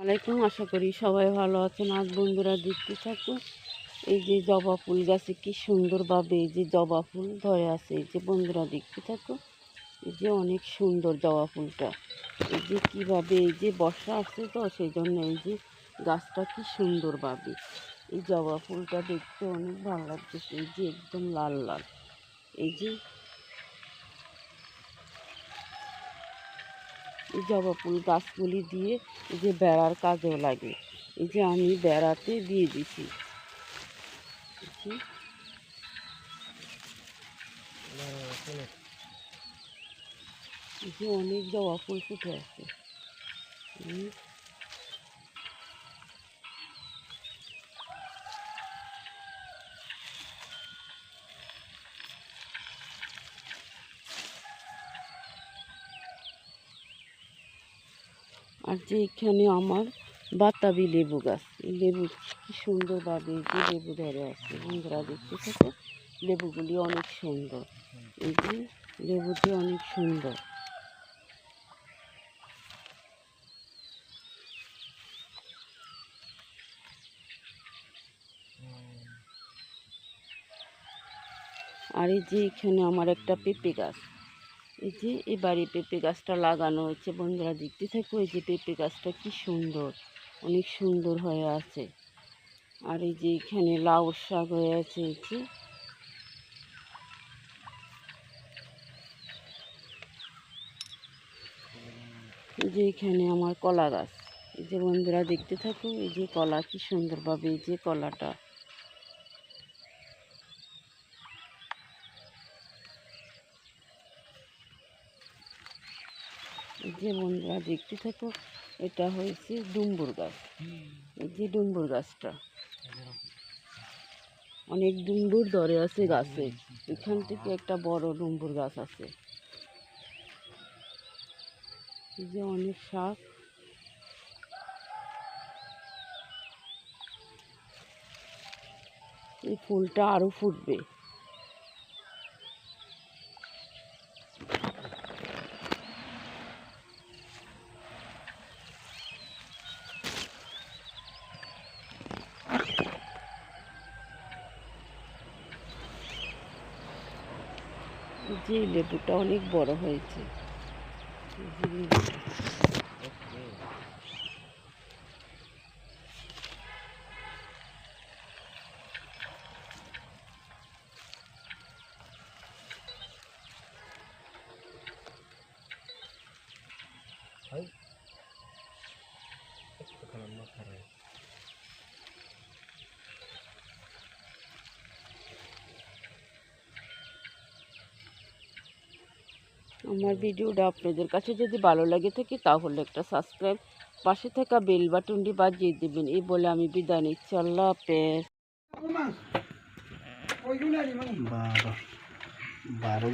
আলাইকুম, আশা করি সবাই ভালো আছেন। আজ বন্ধুরা দেখতে থাকো এই যে জবা ফুল গাছে কি সুন্দরভাবে এই যে জবা ফুল ধরে আছে। এই যে বন্ধুরা দেখতে থাকো এই যে অনেক সুন্দর জবা ফুলটা। এই যে কীভাবে এই যে বর্ষা আসছে তো সেই জন্য এই যে গাছটা কি সুন্দরভাবে। এই জবা ফুলটা দেখতে অনেক ভালো লাগতেছে, এই যে একদম লাল লাল। এই যে জবা ফুল গাছগুলি দিয়ে এই যে বেড়ার কাজেও লাগে। এই যে আমি বেড়াতে দিয়ে দিছি। এই অনেক জবা ফুল ফুটে আছে। আর যে এখানে আমার বাতাবি লেবু গাছ, এই লেবু কি সুন্দরভাবে যে লেবু ধরে আছে, বন্ধুরা দেখতে থাকো, লেবুগুলি অনেক সুন্দর, এই যে লেবুটি অনেক সুন্দর। আর এই যে এখানে আমার একটা পেঁপে গাছ এই যে এবারে পেঁপে গাছটা লাগানো হয়েছে, বন্ধুরা দেখতে থাকো এই যে পেঁপে গাছটা কি সুন্দর, অনেক সুন্দর হয়ে আছে। আর এই যে এখানে লাউ শাক হয়ে আছে, এই যে। এই যে এখানে আমার কলা গাছ, এই যে বন্ধুরা দেখতে থাকো এই যে কলা কি সুন্দরভাবে, এই যে কলাটা যে বন্ধুরা দেখতে থাকো, এটা হয়েছে ডুম্বুর গাছ। এই যে ডুম্বুর গাছটা। অনেক ডুম্বুর ধরে আছে গাছে। এখান থেকে একটা বড় ডুম্বুর গাছ আছে। যে অনেক শাক। এই ফুলটা আরও ফুটবে। যে লেবুটা অনেক বড় হয়েছে। আমার ভিডিওটা আপনাদের কাছে যদি ভালো লাগে থাকে তাহলে একটা সাবস্ক্রাইব পাশে থাকা বেল বাটনটি বাজিয়ে দেবেন। এই বলে আমি বিদায় নিচ্ছি। আল্লাহ হাফেজ। বারো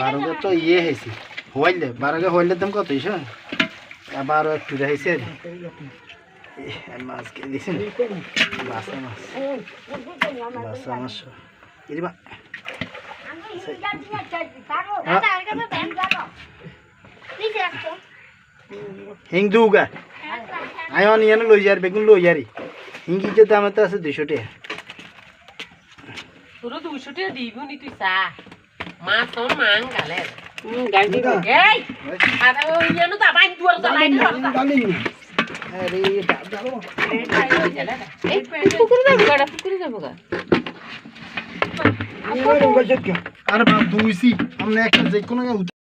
বারোগে তো ইয়ে হয়েছে। হইলে বারোগে হইলে দাম কত হয়েছে? বারো একটু হয়েছে মাছ বাসা মাছ। বাসা মাছ। এরিবা হিং দুগা আয়ন ইয়ানো লই যার বেগুন লই যারি হিঙ্গি যে দাম তো আছে দুইশো টাকা তোর তুই চা তোর মাং গালে আরে গা দুইছি আমরা একটা যে কোনো